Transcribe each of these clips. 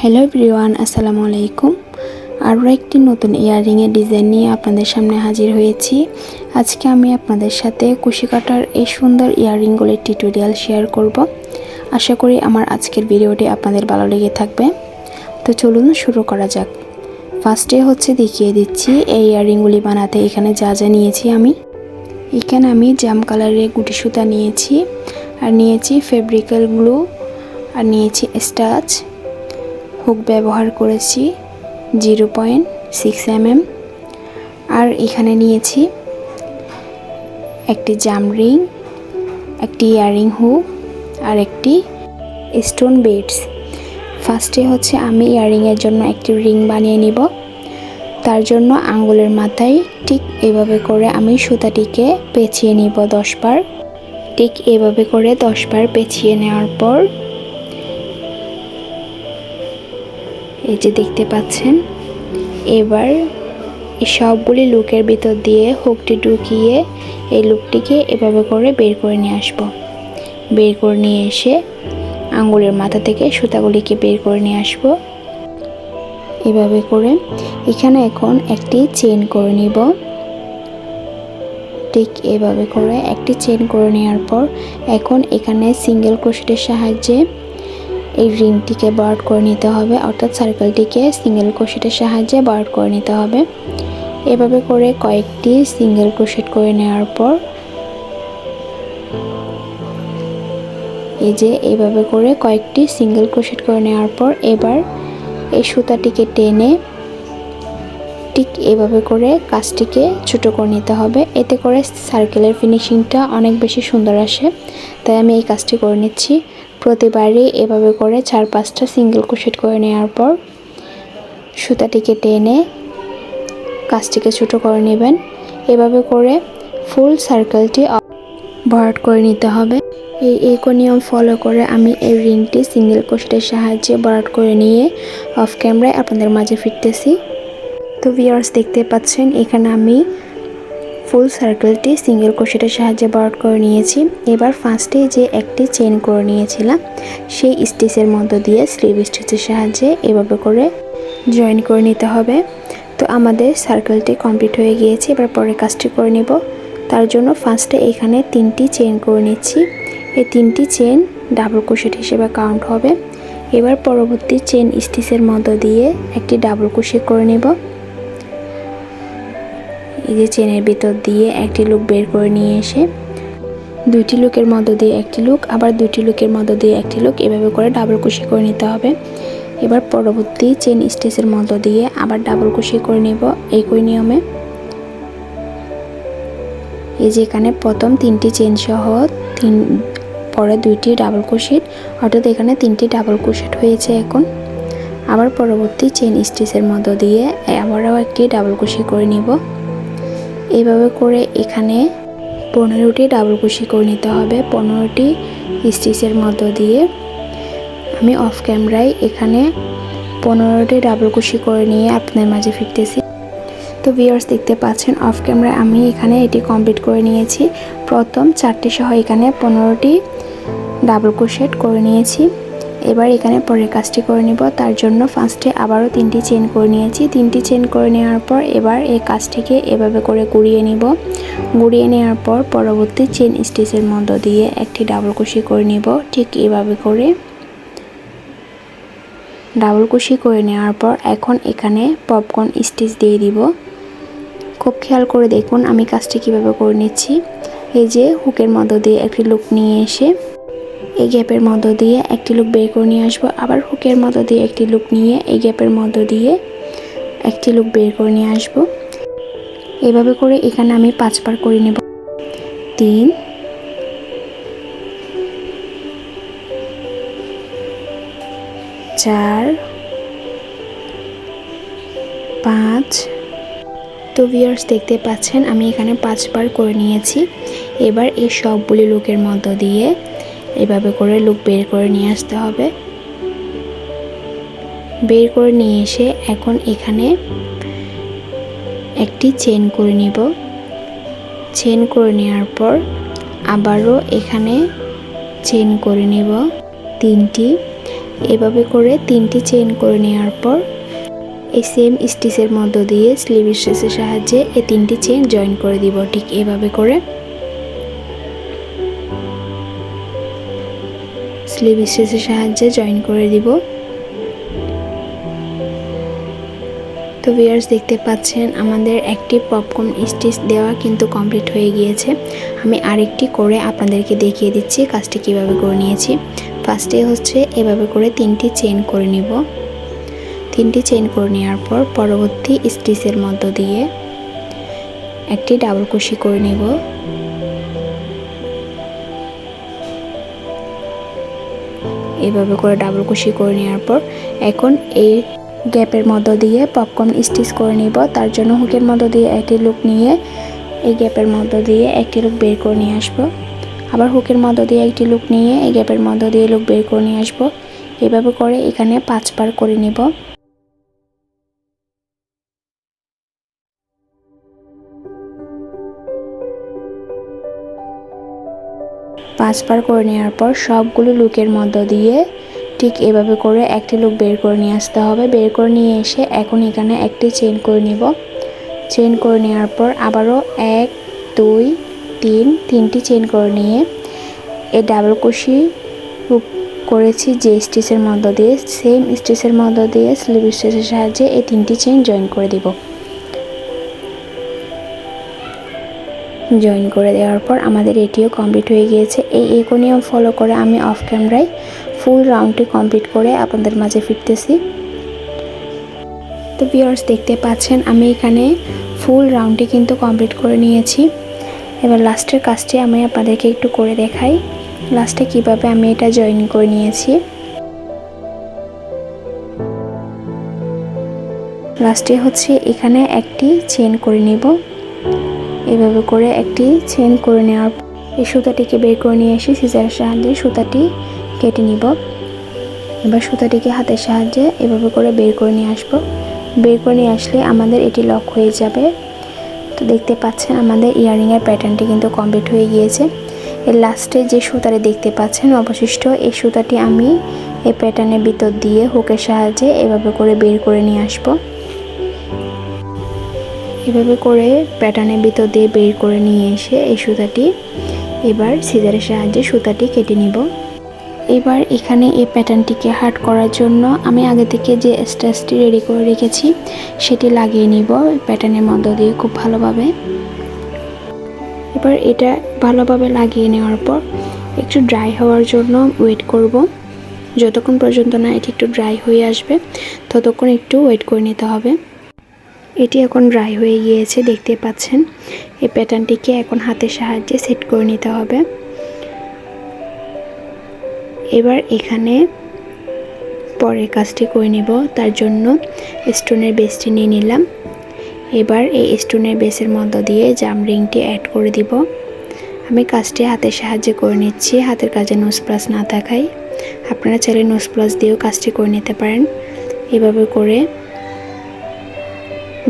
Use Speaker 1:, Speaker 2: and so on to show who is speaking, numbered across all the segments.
Speaker 1: Hello everyone আসসালামু আলাইকুম আরও একটি নতুন ইয়াররিংয়ের ডিজাইন নিয়ে আপনাদের সামনে হাজির হয়েছি। আজকে আমি আপনাদের সাথে কুশি কাটার এই সুন্দর ইয়াররিংগুলির টিউটোরিয়াল শেয়ার করব। আশা করি আমার আজকের ভিডিওটি আপনাদের ভালো লেগে থাকবে। তো চলুন শুরু করা যাক। ফার্স্টে হচ্ছে দেখিয়ে দিচ্ছি এই ইয়াররিংগুলি বানাতে এখানে যা যা নিয়েছি আমি। এখানে আমি জাম কালারের গুটি সুতা নিয়েছি, আর নিয়েছি ফেব্রিক্যাল গ্লু আর নিয়েছি স্টাচ হুক ব্যবহার করেছি জিরো পয়েন্ট সিক্স এমএম। আর এখানে নিয়েছি একটি জাম রিং, একটি ইয়ারিং হুক আর একটি স্টোন বেডস। ফার্স্টে হচ্ছে আমি ইয়ারিংয়ের জন্য একটি রিং বানিয়ে নিব। তার জন্য আঙ্গুলের মাথায় ঠিক এভাবে করে আমি সুতাটিকে পেঁচিয়ে নিব দশ বার। ঠিক এভাবে করে দশ বার পেঁচিয়ে নেওয়ার পর এই যে দেখতে পাচ্ছেন, এবার এই সবগুলি লুকের ভিতর দিয়ে হুকটি ঢুকিয়ে এই লুকটিকে এভাবে করে বের করে নিয়ে আসব। বের করে নিয়ে এসে আঙ্গুলের মাথা থেকে সুতাগুলিকে বের করে নিয়ে আসব। এভাবে করে এখানে এখন একটি চেন করে নিব। ঠিক এভাবে করে একটি চেন করে নেওয়ার পর এখন এখানে সিঙ্গেল ক্রোশেটের সাহায্যে এই রিংটিকে বার্ড করে নিতে হবে, অর্থাৎ সার্কেলটিকে সিঙ্গেল ক্রোশেটের সাহায্যে বার্ড করে নিতে হবে। এভাবে করে কয়েকটি সিঙ্গেল ক্রোশেট করে নেওয়ার পর, এই যে এভাবে করে কয়েকটি সিঙ্গেল ক্রোশেট করে নেওয়ার পর এবার এই সুতাটিকে টেনে ঠিক এভাবে করে কাজটিকে ছোটো করে নিতে হবে। এতে করে সার্কেলের ফিনিশিংটা অনেক বেশি সুন্দর আসে। তাই আমি এই কাজটি করে নিচ্ছি। প্রতিবারই এভাবে করে চার পাঁচটা সিঙ্গেল ক্রোশেট করে নেওয়ার পর সুতাটিকে টেনে কাজটিকে ছোটো করে নেবেন। এভাবে করে ফুল সার্কেলটি ভরাট করে নিতে হবে। এই একো নিয়ম ফলো করে আমি এই রিংটি সিঙ্গেল ক্রোশেটের সাহায্যে ভরাট করে নিয়ে অফ ক্যামেরায় আপনাদের মাঝে ফিরতেছি। তো ভিউয়ার্স দেখতে পাচ্ছেন। এখানে আমি ফুল সার্কেলটি সিঙ্গেল ক্রোশেটের সাহায্যে বরাট করে নিয়েছি। এবার ফার্স্টে যে একটি চেন করে নিয়েছিলাম, সেই স্টিচের মধ্য দিয়ে স্লিভ স্টিচের সাহায্যে এভাবে করে জয়েন করে নিতে হবে। তো আমাদের সার্কেলটি কমপ্লিট হয়ে গিয়েছে, এবার পরে কাজটি করে নেব। তার জন্য ফার্স্টে এখানে তিনটি চেন করে নিচ্ছি। এই তিনটি চেন ডাবল ক্রোশেট হিসেবে কাউন্ট হবে। এবার পরবর্তী চেন স্টিচের মধ্য দিয়ে একটি ডাবল ক্রোশেট করে নেব। এই যে চেনের ভিতর দিয়ে একটি লুক বের করে নিয়ে এসে দুইটি লুকের মধ্য দিয়ে একটি লুক, আবার দুইটি লুকের মধ্য দিয়ে একটি লুক। এভাবে করে ডাবল কুশি করে নিতে হবে। এবার পরবর্তী চেন স্টেচের মধ্য দিয়ে আবার ডাবল কুশি করে নেব একই নিয়মে। এই যে এখানে প্রথম তিনটি চেন সহ তিন, পরে দুইটি ডাবল কুশিট অর্থাৎ এখানে তিনটি ডাবল কুশিট হয়েছে এখন। আবার পরবর্তী চেন স্টিচের মধ্য দিয়ে আবারও একটি ডাবল কুশি করে নিব। এইভাবে করে এখানে পনেরোটি ডাবল কুশি করে নিতে হবে। পনেরোটি স্টিচের মধ্য দিয়ে আমি অফ ক্যামেরায় এখানে পনেরোটি ডাবল কুশি করে নিয়ে আপনাদের মাঝে ফিরতেছি। তো ভিউয়ার্স দেখতে পাচ্ছেন অফ ক্যামেরায় আমি এখানে এটি কমপ্লিট করে নিয়েছি। প্রথম চারটি সহ এখানে পনেরোটি ডাবল কুশেট করে নিয়েছি। এবার এখানে পরের কাজটি করে নিব। তার জন্য ফার্স্টে আবারও তিনটি চেন করে নিয়েছি। তিনটি চেন করে নেওয়ার পর এবার এই কাজটিকে এভাবে করে গুড়িয়ে নিব। গুড়িয়ে নেওয়ার পর পরবর্তী চেন স্টিচের মধ্য দিয়ে একটি ডাবল কুশি করে নিব। ঠিক এভাবে করে ডাবল কুশি করে নেওয়ার পর এখন এখানে পপকর্ন স্টিচ দিয়ে দিব। খুব খেয়াল করে দেখুন আমি কাজটি কীভাবে করে নিচ্ছি। এই যে হুকের মধ্য দিয়ে একটি লুক নিয়ে এসে এই গ্যাপের মধ্য দিয়ে একটি লুক বের করে নিয়ে আসব। আবার হুকের মধ্য দিয়ে একটি লুক নিয়ে এই গ্যাপের মধ্য দিয়ে একটি লুক বের করে নিয়ে আসব। এভাবে করে এখানে আমি পাঁচবার করে নেব। তিন, চার, পাঁচ। তো ভিউয়ার্স দেখতে পাচ্ছেন, আমি এখানে পাঁচবার করে নিয়েছি। এবার এই সবগুলি লুকের মধ্য দিয়ে এভাবে করে লুক বের করে নিয়ে আসতে হবে। বের করে নিয়ে এসে এখন এখানে একটি চেন করে নিব। চেন করে নেওয়ার পর আবারও এখানে চেন করে নেব তিনটি। এভাবে করে তিনটি চেইন করে নেওয়ার পর এই সেম স্টিচের মধ্য দিয়ে স্লিভ স্টিচের সাহায্যে এই তিনটি চেইন জয়েন করে দিব। ঠিক এভাবে করে স্লিভ স্টিচের সাহায্যে জয়েন করে দিব। তো ভিউয়ার্স দেখতে পাচ্ছেন, আমাদের একটি পপকর্ন স্টিচ দেওয়া কিন্তু কমপ্লিট হয়ে গিয়েছে। আমি আরেকটি করে আপনাদেরকে দেখিয়ে দিচ্ছি, কাজটি কীভাবে করে নিয়েছি। ফার্স্টে হচ্ছে এভাবে করে তিনটি চেন করে নিব। তিনটি চেন করে নেওয়ার পর পরবর্তী স্টিচের মধ্য দিয়ে একটি ডাবল কুশি করে নেব। এভাবে করে ডাবল কুশি করে নেওয়ার পর এখন এই গ্যাপের মধ্য দিয়ে পপকর্ন স্টিচ করে নিব। তার জন্য হুকের মধ্য দিয়ে একটি লুক নিয়ে এই গ্যাপের মধ্য দিয়ে একটি লুক বের করে নিয়ে আসব। আবার হুকের মধ্য দিয়ে একটি লুক নিয়ে এই গ্যাপের মধ্য দিয়ে লুক বের করে নিয়ে আসব। এভাবে করে এখানে পাঁচবার করে নিব। পাঁচবার করে নেওয়ার পর সবগুলো লুকের মধ্য দিয়ে ঠিক এভাবে করে একটি লুক বের করে নিয়ে আসতে হবে। বের করে নিয়ে এসে এখন এখানে একটি চেন করে নিব। চেন করে নেওয়ার পর আবারও এক, দুই, তিন, তিনটি চেন করে নিয়ে এই ডাবল কুশি করেছি যে স্টিচের মধ্য দিয়ে, সেম স্টিচের মধ্য দিয়ে স্লিভ স্টিচের সাহায্যে এই তিনটি চেন জয়েন করে দিব। জয়েন করে দেওয়ার পর আমাদের এটিও কমপ্লিট হয়ে গিয়েছে। এই একনিয়ম ফলো করে আমি অফ ক্যামেরায় ফুল রাউন্ডটি কমপ্লিট করে আপনাদের মাঝে ফিরতেছি। তো ভিউয়ার্স দেখতে পাচ্ছেন, আমি এখানে ফুল রাউন্ডটি কিন্তু কমপ্লিট করে নিয়েছি। এবার লাস্টের কাজটি আমি আপনাদেরকে একটু করে দেখাই। লাস্টে কীভাবে আমি এটা জয়েন করে নিয়েছি। লাস্টে হচ্ছে এখানে একটি চেন করে নিব। এভাবে করে একটি চেন করে নেওয়ার এই সুতাটিকে বের করে নিয়ে এসে সিজারের সাহায্যে সুতাটি কেটে নিব। এবার সুতাটিকে হাতের সাহায্যে এভাবে করে বের করে নিয়ে আসব। বের করে নিয়ে আসলে আমাদের এটি লক হয়ে যাবে। তো দেখতে পাচ্ছেন আমাদের ইয়ারিংয়ের প্যাটার্নটি কিন্তু কমপ্লিট হয়ে গিয়েছে। এর লাস্টে যে সুতাটি দেখতে পাচ্ছেন, অবশিষ্ট এই সুতাটি আমি এই প্যাটার্নের ভিতর দিয়ে হুকের সাহায্যে এভাবে করে বের করে নিয়ে আসব। এভাবে করে প্যাটার্নের ভিতর দিয়ে বের করে নিয়ে এসে এই সুতাটি, এবার সিজারের সাহায্যে সুতাটি কেটে নিব। এবার এখানে এই প্যাটার্নটিকে হার্ড করার জন্য আমি আগে থেকে যে স্ট্যাচটি রেডি করে রেখেছি, সেটি লাগিয়ে নিব। প্যাটার্নের মধ্য দিয়ে খুব ভালোভাবে। এবার এটা ভালোভাবে লাগিয়ে নেওয়ার পর একটু ড্রাই হওয়ার জন্য ওয়েট করব। যতক্ষণ পর্যন্ত না এটি একটু ড্রাই হয়ে আসবে, ততক্ষণ একটু ওয়েট করে নিতে হবে। এটি এখন ড্রাই হয়ে গিয়েছে, দেখতে পাচ্ছেন। এই প্যাটার্নটিকে এখন হাতের সাহায্যে সেট করে নিতে হবে। এবার এখানে পরের কাজটি করে নিব, তার জন্য স্টোনের বেসটি নিয়ে নিলাম। এবার এই স্টোনের বেসের মধ্য দিয়ে জাম রিংটি অ্যাড করে দিব। আমি কাজটি হাতের সাহায্যে করে নিচ্ছি, হাতের কাজে নোজ প্লাস না থাকায়। আপনারা চাইলে নোজ প্লাস দিয়েও কাজটি করে নিতে পারেন। এভাবে করে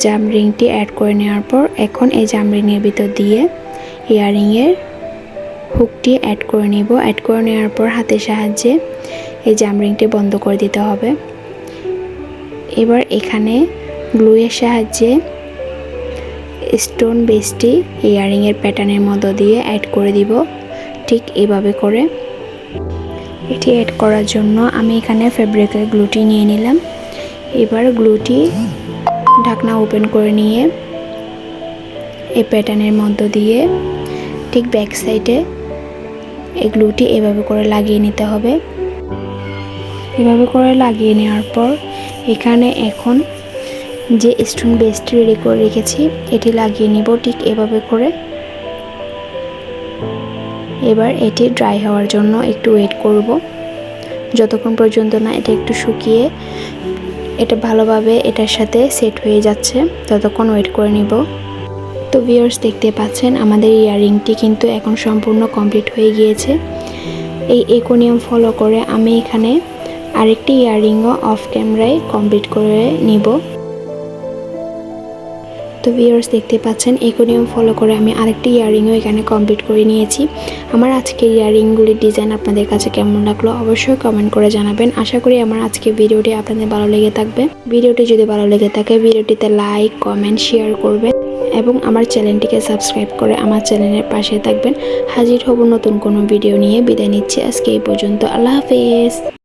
Speaker 1: জাম রিংটি অ্যাড করে নেওয়ার পর এখন এই জাম রিংয়ের ভিতর দিয়ে ইয়ারিংয়ের হুকটি অ্যাড করে নেব। অ্যাড করে নেওয়ার পর হাতের সাহায্যে এই জাম রিংটি বন্ধ করে দিতে হবে। এবার এখানে গ্লুয়ের সাহায্যে স্টোন বেসটি ইয়ারিংয়ের প্যাটার্নের মধ্য দিয়ে অ্যাড করে দিব। ঠিক এভাবে করে। এটি অ্যাড করার জন্য আমি এখানে ফেব্রিকের গ্লুটি নিয়ে নিলাম। এবার গ্লুটি ঢাকনা ওপেন করে নিয়ে এই প্যাটার্নের মধ্য দিয়ে ঠিক ব্যাক সাইডে এই গ্লুটি এভাবে করে লাগিয়ে নিতে হবে। এভাবে করে লাগিয়ে নেওয়ার পর এখানে এখন যে স্টোন বেসটি রেডি করে রেখেছি, এটি লাগিয়ে নিব ঠিক এভাবে করে। এবার এটি ড্রাই হওয়ার জন্য একটু ওয়েট করব। যতক্ষণ পর্যন্ত না এটা একটু শুকিয়ে এটা ভালোভাবে এটার সাথে সেট হয়ে যাচ্ছে। ততক্ষণ ওয়েট করে নিব। তো ভিউয়ার্স, দেখতে পাচ্ছেন, আমাদের ইয়ারিংটি কিন্তু এখন সম্পূর্ণ কমপ্লিট হয়ে গিয়েছে। এই একোনিয়াম ফলো করে আমি এখানে আরেকটি ইয়ারিংও অফ ক্যামেরায় কমপ্লিট করে নিব। তো ভিউয়ার্স দেখতে পাচ্ছেন একোনিয়াম ফলো করে আমি আরেকটি ইয়াররিংও এখানে কমপ্লিট করে নিয়েছি। আমার আজকের ইয়াররিংগুলির ডিজাইন আপনাদের কাছে কেমন লাগল অবশ্যই কমেন্ট করে জানাবেন। আশা করি আমার আজকে ভিডিওটি আপনাদের ভালো লেগে থাকবে। ভিডিওটি যদি ভালো লেগে থাকে, ভিডিওটিতে লাইক কমেন্ট শেয়ার করবেন এবং আমার চ্যানেলটিকে সাবস্ক্রাইব করে আমার চ্যানেলের পাশে থাকবেন। হাজির হব নতুন কোনো ভিডিও নিয়ে। বিদায় নিচ্ছি। আজকে এই পর্যন্ত। আল্লাহ হাফেজ।